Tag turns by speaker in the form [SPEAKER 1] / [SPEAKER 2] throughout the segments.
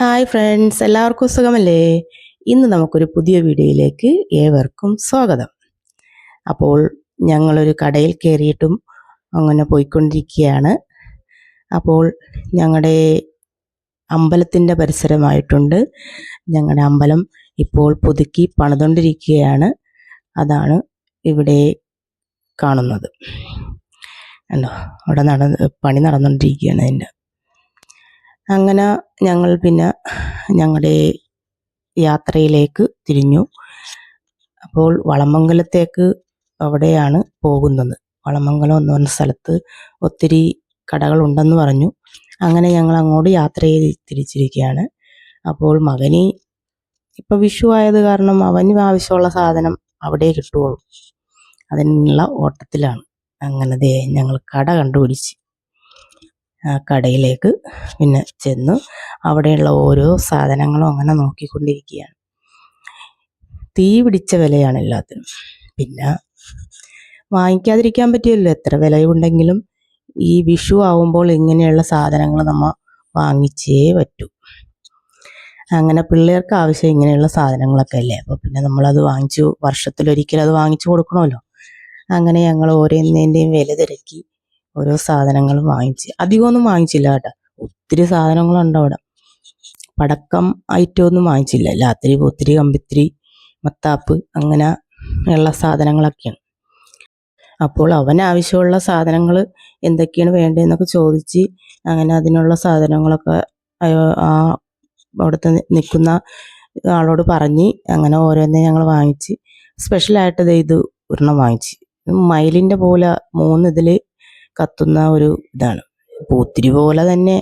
[SPEAKER 1] Hi friends എല്ലാവർക്കും സുഖമല്ലേ? ഇന്ന് നമുക്കൊരു പുതിയ വീഡിയോയിലേക്ക് ഏവർക്കും സ്വാഗതം. അപ്പോൾ ഞങ്ങളൊരു കടയിൽ കയറിയിട്ടും അങ്ങനെ പോയിക്കൊണ്ടിരിക്കുകയാണ്. അപ്പോൾ ഞങ്ങളുടെ അമ്പലത്തിന്റെ പരിസരമായിട്ടുണ്ട്. ഞങ്ങളുടെ അമ്പലം ഇപ്പോൾ പുതുക്കി പണിതുകൊണ്ടിരിക്കുകയാണ് അതാണ് ഇവിടെ കാണുന്നത്. കണ്ടോ? അവിടെ നടന്ന് പണി നടന്നുകൊണ്ടിരിക്കുകയാണ് അതിന്റെ. അങ്ങനെ ഞങ്ങൾ പിന്നെ ഞങ്ങളുടെ യാത്രയിലേക്ക് തിരിഞ്ഞു. അപ്പോൾ വളമംഗലത്തേക്ക് അവിടെയാണ് പോകുന്നത്. വളമംഗലം എന്ന് പറഞ്ഞ സ്ഥലത്ത് ഒത്തിരി കടകളുണ്ടെന്ന് പറഞ്ഞു. അങ്ങനെ ഞങ്ങൾ അങ്ങോട്ട് യാത്ര ചെയ്ത് തിരിച്ചിരിക്കുകയാണ്. അപ്പോൾ മകന് ഇപ്പം വിഷു ആയത് കാരണം അവന് ആവശ്യമുള്ള സാധനം അവിടെ കിട്ടുകയുള്ളൂ അതിനുള്ള ഓട്ടത്തിലാണ്. അങ്ങനെ ഞങ്ങൾ കട കണ്ടുപിടിച്ച്. കടയിലേക്ക് പിന്നെ ചെന്നു. അവിടെയുള്ള ഓരോ സാധനങ്ങളും അങ്ങനെ നോക്കിക്കൊണ്ടിരിക്കുകയാണ്. തീ പിടിച്ച വിലയാണ് എല്ലാത്തിനും. പിന്നെ വാങ്ങിക്കാതിരിക്കാൻ പറ്റിയല്ലോ എത്ര വിലയുണ്ടെങ്കിലും ഈ വിഷു ആവുമ്പോൾ ഇങ്ങനെയുള്ള സാധനങ്ങൾ നമ്മൾ വാങ്ങിച്ചേ പറ്റൂ. അങ്ങനെ പിള്ളേർക്ക് ആവശ്യം ഇങ്ങനെയുള്ള സാധനങ്ങളൊക്കെ അല്ലേ? അപ്പോൾ പിന്നെ നമ്മളത് വാങ്ങിച്ചു വർഷത്തിലൊരിക്കലും അത് വാങ്ങിച്ചു കൊടുക്കണമല്ലോ. അങ്ങനെ ഞങ്ങൾ ഓരോന്നിന്റെയും വില തിരക്കി ഓരോ സാധനങ്ങൾ വാങ്ങിച്ച്. അധികമൊന്നും വാങ്ങിച്ചില്ല കേട്ടോ. ഒത്തിരി സാധനങ്ങളുണ്ട് അവിടെ. പടക്കം ഐറ്റം ഒന്നും വാങ്ങിച്ചില്ല. ലാത്തിരി പൂത്തിരി കമ്പിത്തിരി മത്താപ്പ് അങ്ങനെ ഉള്ള സാധനങ്ങളൊക്കെയാണ്. അപ്പോൾ അവൻ ആവശ്യമുള്ള സാധനങ്ങൾ എന്തൊക്കെയാണ് വേണ്ടതെന്നൊക്കെ ചോദിച്ച് അങ്ങനെ അതിനുള്ള സാധനങ്ങളൊക്കെ ആ അവിടുത്തെ നിൽക്കുന്ന ആളോട് പറഞ്ഞ് അങ്ങനെ ഓരോന്നേ ഞങ്ങൾ വാങ്ങിച്ച്. സ്പെഷ്യലായിട്ട് ഇത് ഒരെണ്ണം വാങ്ങിച്ച്. മയിലിന്റെ പോലെ മൂന്ന് ഇതിൽ കത്തുന്ന ഒരു ഇതാണ്. പൂത്തിരി പോലെ തന്നെ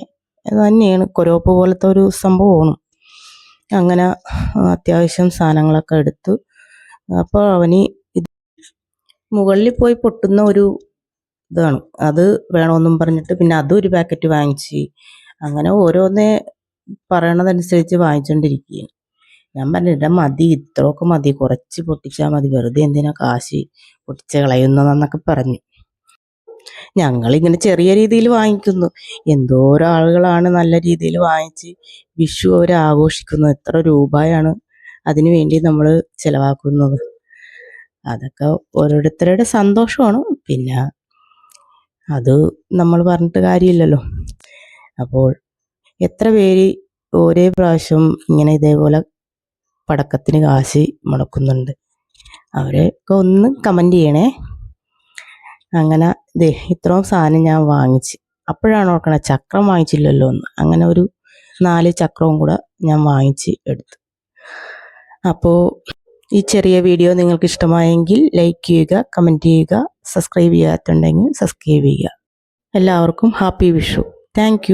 [SPEAKER 1] തന്നെയാണ്. കൊരോപ്പ് പോലത്തെ ഒരു സംഭവമാണ്. അങ്ങനെ അത്യാവശ്യം സാധനങ്ങളൊക്കെ എടുത്തു. അപ്പോൾ അവന് ഇത് മുകളിൽ പോയി പൊട്ടുന്ന ഒരു ഇതാണ്. അത് വേണമെന്നും പറഞ്ഞിട്ട് പിന്നെ അതും ഒരു പാക്കറ്റ് വാങ്ങിച്ച് അങ്ങനെ ഓരോന്നേ പറയണതനുസരിച്ച് വാങ്ങിച്ചുകൊണ്ടിരിക്കുകയാണ് ഞാൻ പറഞ്ഞിട്ട് മതി ഇത്രയൊക്കെ മതി. കുറച്ച് പൊട്ടിച്ചാൽ മതി. വെറുതെ എന്തിനാ കാശ് പൊട്ടിച്ച് കളയുന്നതെന്നൊക്കെ പറഞ്ഞു. ഞങ്ങളിങ്ങനെ ചെറിയ രീതിയിൽ വാങ്ങിക്കുന്നു. എന്തോരം ആളുകളാണ് നല്ല രീതിയിൽ വാങ്ങിച്ച് വിഷു അവർ ആഘോഷിക്കുന്നു. എത്ര രൂപയാണ് അതിനു വേണ്ടി നമ്മൾ ചിലവാക്കുന്നത്. അതൊക്കെ ഓരോരുത്തരുടെ സന്തോഷമാണ്. പിന്നെ അത് നമ്മൾ പറഞ്ഞിട്ട് കാര്യമില്ലല്ലോ. അപ്പോൾ എത്ര പേര് ഒരേ പ്രാവശ്യം ഇങ്ങനെ ഇതേപോലെ പടക്കത്തിന് കാശ് മുടക്കുന്നുണ്ട്? അവരെയൊക്കെ ഒന്ന് കമന്റ് ചെയ്യണേ. അങ്ങനെ ദേ ഇത്രയും സാധനം ഞാൻ വാങ്ങിച്ച്. അപ്പോഴാണ് ഓർക്കണേ ചക്രം വാങ്ങിച്ചില്ലല്ലോ എന്ന്. അങ്ങനെ ഒരു നാല് ചക്രവും കൂടെ ഞാൻ വാങ്ങിച്ച് എടുത്തു. അപ്പോൾ ഈ ചെറിയ വീഡിയോ നിങ്ങൾക്ക് ഇഷ്ടമായെങ്കിൽ ലൈക്ക് ചെയ്യുക കമന്റ് ചെയ്യുക സബ്സ്ക്രൈബ് ചെയ്യാത്തുണ്ടെങ്കിൽ സബ്സ്ക്രൈബ് ചെയ്യുക. എല്ലാവർക്കും ഹാപ്പി വിഷു. താങ്ക്